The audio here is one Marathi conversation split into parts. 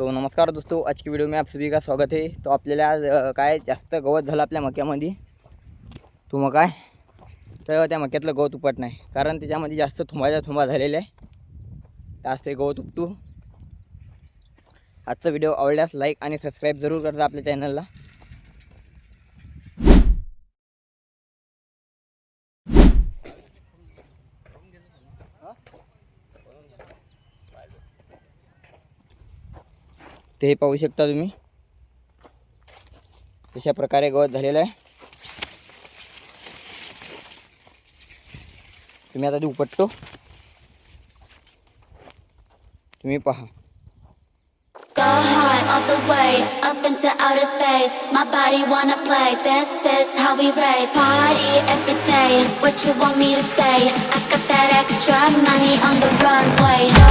तो नमस्कार दोस्तों आज की वीडियो में आप सभी का स्वागत है। तो आपल्याला आज काय जास्त गवत झालं आपल्या मक्यामध्ये? तो मग काय? तर त्या मक्यातलं गवत उपट नाही. कारण त्याच्यामध्ये जास्त थुंबाच्या थुंबा झालेले आहे. जास्त ते गवत उपटू. आजचा व्हिडिओ आवडल्यास लाईक आणि सबस्क्राईब जरूर करता आपल्या चॅनलला ते पाहू शकता तुम्ही तशा प्रकारे गवत झालेलं आहे तुम्ही आता ते उपटतो तुम्ही पहा all the way up into outer space. My body wanna play. This is how we rave. Party every day. What you want me to say? I got that extra money on the runway.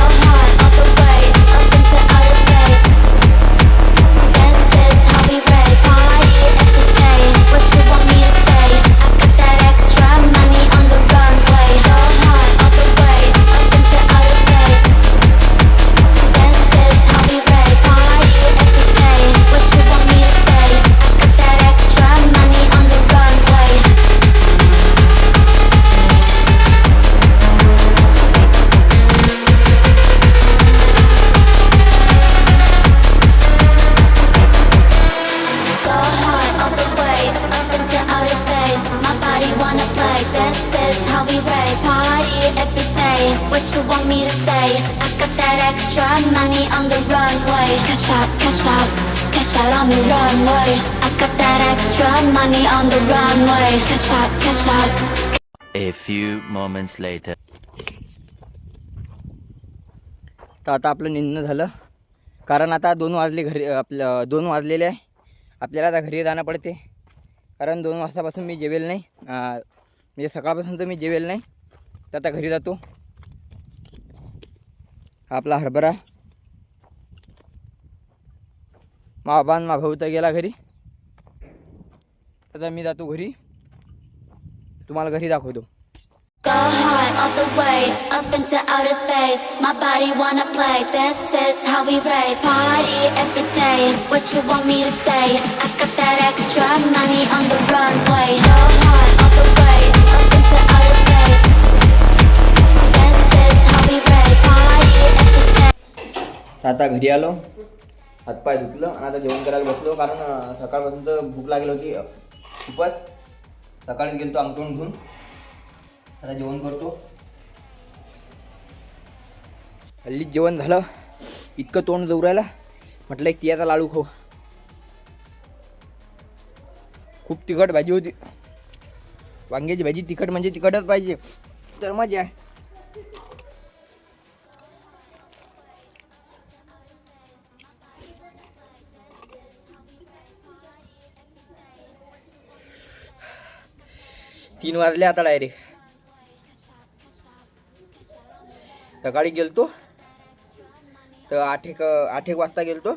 Me to say? I got that extra money on the runway. Cash out, cash out, cash out on the runway. I got that extra money on the runway. Cash out, cash out. A few moments later. तर आता आपलं निघणं झालं कारण आता दोन वाजले घरी आपलं दोन वाजलेले आहे आपल्याला आता घरी जाणं पडते कारण दोन वाजतापासून मी जेवेल नाही म्हणजे सकाळपासून तर मी जेवेल नाही तर आता घरी जातो हा आपला हरभरा माबान मा भाऊ तर गेला घरी आता मी जातो घरी तुम्हाला घरी दाखवतो Go high all the way up into outer space. My body wanna play. This is how we rave. Party every day. What you want me to say? I got that extra money on the runway. Go high all the way आता घरी आलो. हातपाय धुतलं आणि आता जेवण करायला बसलो कारण सकाळपासून तर भूक लागली होती खूपच. सकाळीच गेलो तो अंगठून घेऊन. आता जेवण करतो. हल्लीच जेवण झालं. इतकं तोंड जवळ म्हटलं एक तियाचा लाडू खाऊ. खूप तिखट भाजी होती. वांग्याची भाजी तिखट म्हणजे तिखटच पाहिजे. तर मजा आहे. तीन वाजले आता डायरेक्ट सकाळी गेलतो. तर आठ एक आठ एक वाजता गेलतो.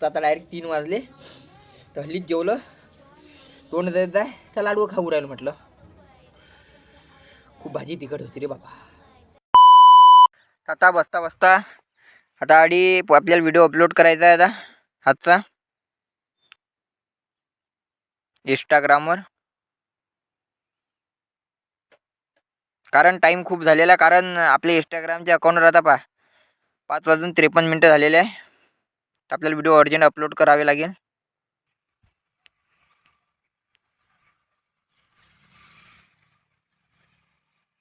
तर आता डायरेक्ट तीन वाजले. तर हल्लीच जेवलं. तोंड जायचं आहे तर लाडू खाऊ राहिलं म्हटलं. खूप भाजी तिखट होती रे बाबा. आता बसता बसता. आता आडी आपल्याला व्हिडिओ अपलोड करायचा आहे आता. आजचा. इंस्टाग्रामवर कारण टाईम खूप झालेला आहे. कारण आपले इंस्टाग्रामच्या अकाउंटवर आता पा पाच वाजून त्रेपन्न मिनटं झालेले आहे. तर आपल्याला व्हिडिओ अर्जंट अपलोड करावे लागेल.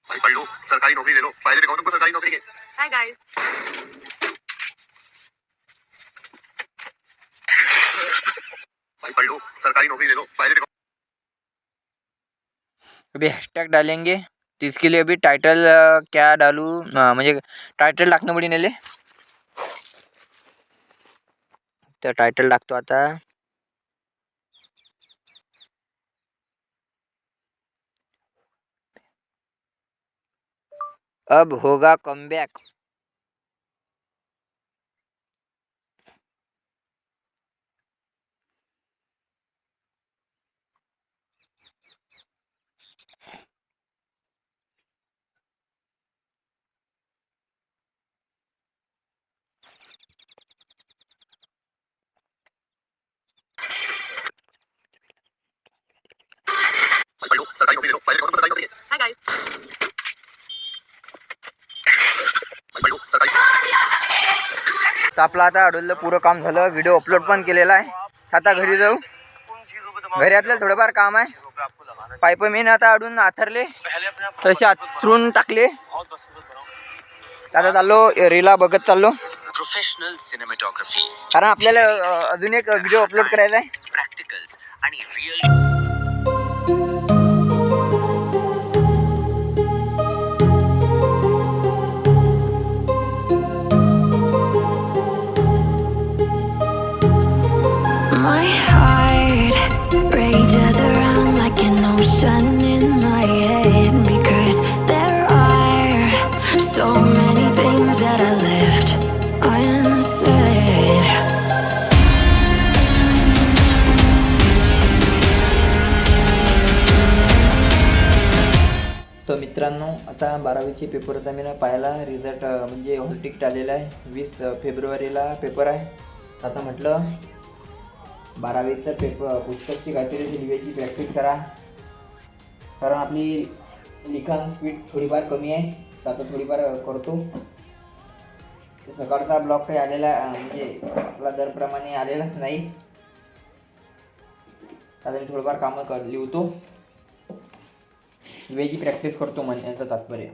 भाई पढ़ लो सरकारी नौकरी ले लो. तुमको सरकारी नौकरी. भाई पढ़ लो सरकारी नौकरी ले लो. दिखाओ. अभी हैशटैग डालेंगे. तो इसके लिए अभी टाइटल क्या डालूँ? टाइटल म्हणजे टायटल टाकणं पडेल नेले। तर टायटल टाकतो आता अब होगा कमबॅक तर आपलं आता अडवलं पुरं काम झालं. व्हिडिओ अपलोड पण केलेला आहे. आता घरी जाऊ. घरी आपल्याला थोडंफार काम आहे. पाईप मेन आता अडून आथरले. तसे आथरून टाकले. आता चाललो रीला बघत चाललो. प्रोफेशनल सिनेमॅटोग्राफी कारण आपल्याला अजून एक व्हिडिओ अपलोड करायचा आहे. प्रॅक्टिकल्स आणि रिअल तर मित्रांनो आता बारावीचे पेपरचा मी ना पाहिला रिझल्ट म्हणजे हॉलटिकट आलेला आहे. वीस फेब्रुवारीला पेपर आहे. आता म्हटलं बारावीचं पेपर पुस्तकची काहीतरी अशी लिहायची प्रॅक्टिस करा. कारण आपली लिखाण स्पीड थोडीफार कमी आहे. तर आता थोडीफार करतो. सकाळचा ब्लॉग काही आलेला म्हणजे आपला दरप्रमाणे आलेलाच नाही. आता मी थोडंफार कामं कर लिहितो. वेगळी प्रॅक्टिस करतो म्हणण्याचं तात्पर्य.